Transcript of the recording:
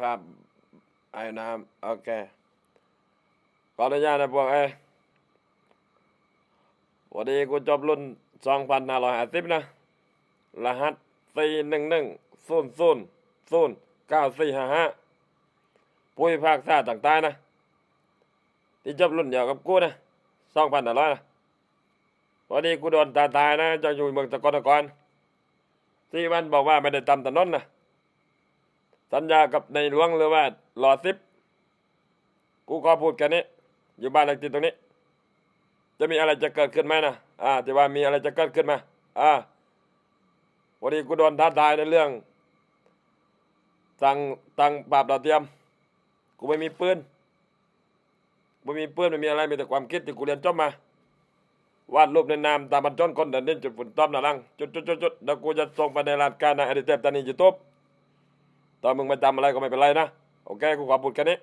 ภาพไอ้น้ำโอเคขออนุญาตนะพวกเอ้วันนี้กูจบรุ่นสองพันห้าร้อยห้าสิบนะ รหัสสี่หนึ่งหนึ่งศูนย์ศูนย์ศูนย์เก้าสี่ห้าห้าผู้พิพากษาต่างๆนะ ที่จบรุ่นเดียวกับกูนะสองพันห้าร้อยนะวันนี้กูโดนตาตายนะเจะอยู่เมืองตะกอนตะกอนที่มันบอกว่าไม่ได้ตำถนนนะ สัญญากับในหลวงหรือว่ารอซิปกูขอพูดแค่นี้ อยู่บ้านเลขที่ตรงนี้ จะมีอะไรจะเกิดขึ้นไหมนะอ่าที่ว่ามีอะไรจะเกิดขึ้นไหมอ่าวันนี้กูโดนท้าทายในเรื่องสั่งตังปราบดาวเทียม กูไม่มีปืนไม่มีปืนไม่มีอะไรมีแต่ความคิดที่กูเรียนจบมาวาดรูปในนามตามบรรจนคนเดินเล่นจุดฝุ่นต้อมหนาลังจุดจุดจุดจุดแล้วกูจะส่งไปในรายการในอดิเทปตานียูทูบ ตอนมึงมาจำอะไรก็ไม่เป็นไรนะ โอเค กูขอพูดแค่นี้